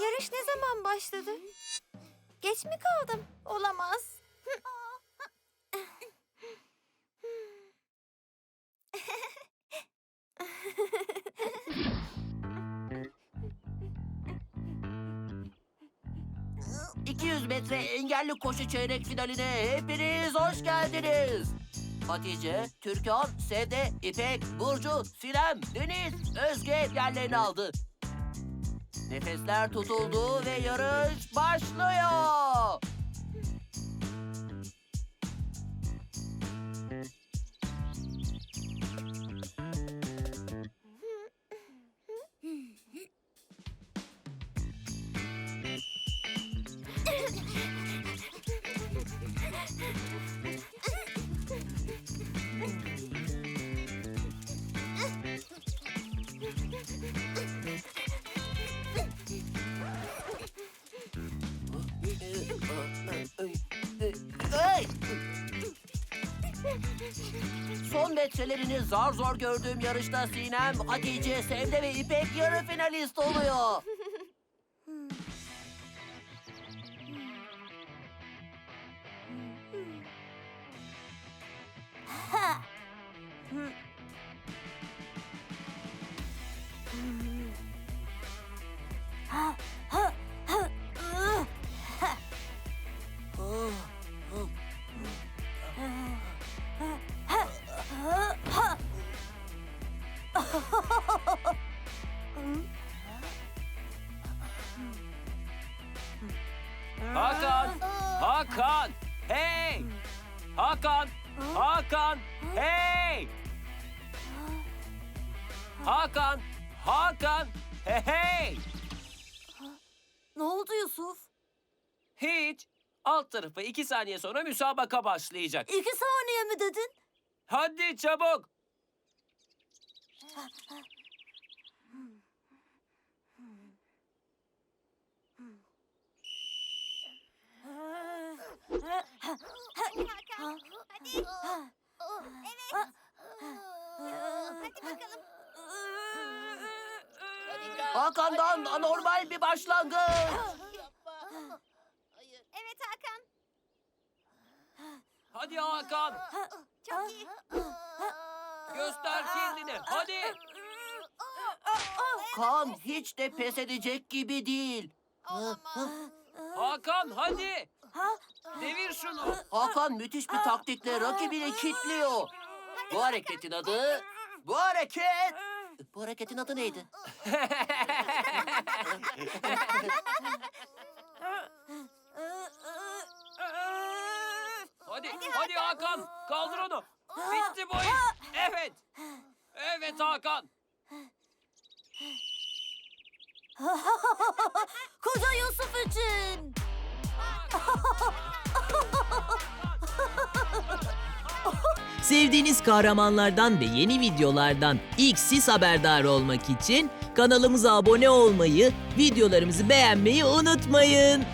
Yarış ne zaman başladı? Geç mi kaldım? Olamaz. 200 metre engelli koşu çeyrek finaline hepiniz hoş geldiniz. Hatice, Türkan, Sevde, İpek, Burcu, Sinem, Deniz, Özge yerlerini aldı. Nefesler tutuldu ve yarış başlıyor. Son metrelerini zar zor gördüğüm yarışta Sinem, Hatice, Sevde ve İpek yarı finalist oluyor. Hakan! Hakan! Hey! Hakan! Hakan! Hey! Hakan! Hakan! Hey hey! Ne oldu Yusuf? Hiç. Alt tarafı iki saniye sonra müsabaka başlayacak. İki saniye mi dedin? Hadi çabuk. Hadi Hakan. Hadi. Evet. Hadi bakalım. Hakan'dan anormal bir başlangıç. Evet Hakan. Hadi Hakan. Çok iyi. Göster kendini. Hadi. Kan hiç de pes edecek gibi değil. Olamaz. Hakan hadi. Devir şunu. Hakan müthiş bir taktikle rakibini kitliyor. Bu hareketin adı... Bu hareket... Bu hareketin adı neydi? Hadi, hadi Hakan. Kaldır onu. Bitti bu iş. Evet. Evet Hakan. Koca Yusuf için. Sevdiğiniz kahramanlardan ve yeni videolardan ilk siz haberdar olmak için kanalımıza abone olmayı, videolarımızı beğenmeyi unutmayın.